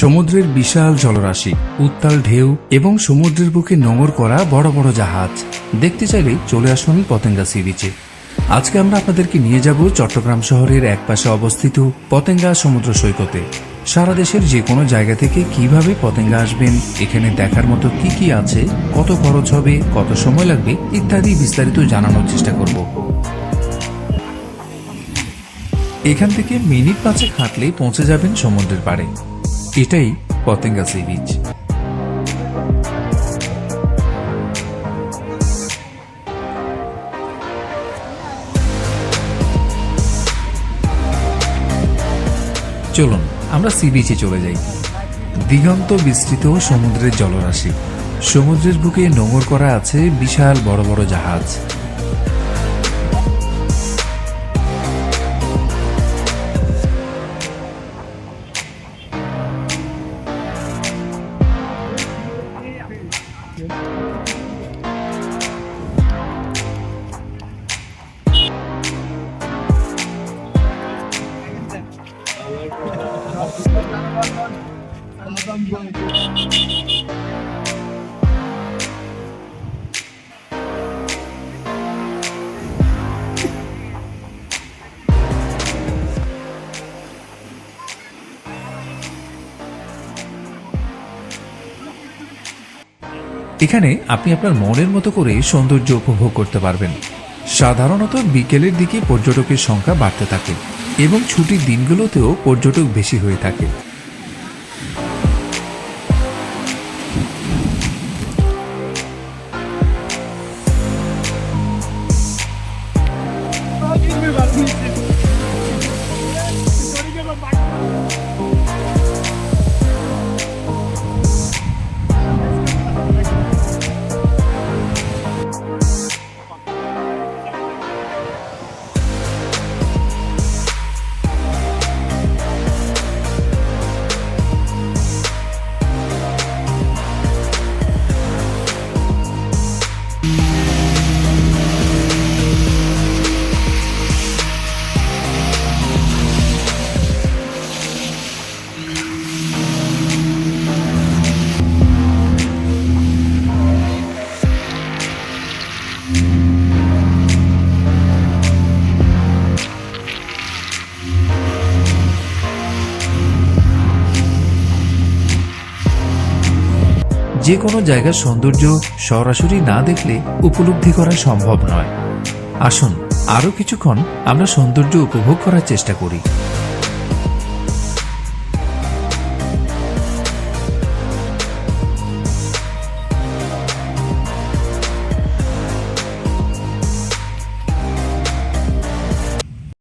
সমুদ্রের বিশাল জলরাশি, উত্তাল ঢেউ এবং সমুদ্রের বুকে নোঙর করা বড় বড় জাহাজ। দেখতে চাইলে চলে আসুন পতেঙ্গা সি বিচে। আজকে আমরা আপনাদেরকে নিয়ে যাব চট্টগ্রাম শহরের একপাশে অবস্থিত পতেঙ্গা সমুদ্র সৈকতে। সারা দেশের যে কোনো জায়গা থেকে কীভাবে পতেঙ্গা আসবেন, এখানে দেখার মতো কি কি আছে, কত খরচ হবে, কত সময় লাগবে, ইত্যাদি বিস্তারিত জানানোর চেষ্টা করব। এখান থেকে মিনিট পাঁচেক হাঁটলেই পৌঁছে যাবেন সমুদ্রের পাড়ে। এটাই পতেঙ্গা সি বিচ চলুন, আমরা সি বিচে চলে যাই। দিগন্ত বিস্তৃত সমুদ্রের জলরাশি। সমুদ্রের বুকে নোঙর করা আছে বিশাল বড় বড় জাহাজ। এখানে আপনি আপনার মনের মতো করে সৌন্দর্য উপভোগ করতে পারবেন। সাধারণত বিকেলের দিকে পর্যটকের সংখ্যা বাড়তে থাকে এবং ছুটির দিনগুলোতেও পর্যটক বেশি হয়ে থাকে। Bye. যে কোনো জায়গার সৌন্দর্য সরাসরি না দেখলে উপলব্ধি করা সম্ভব নয়। আসুন, আরও কিছুক্ষণ আমরা সৌন্দর্য উপভোগ করার চেষ্টা করি।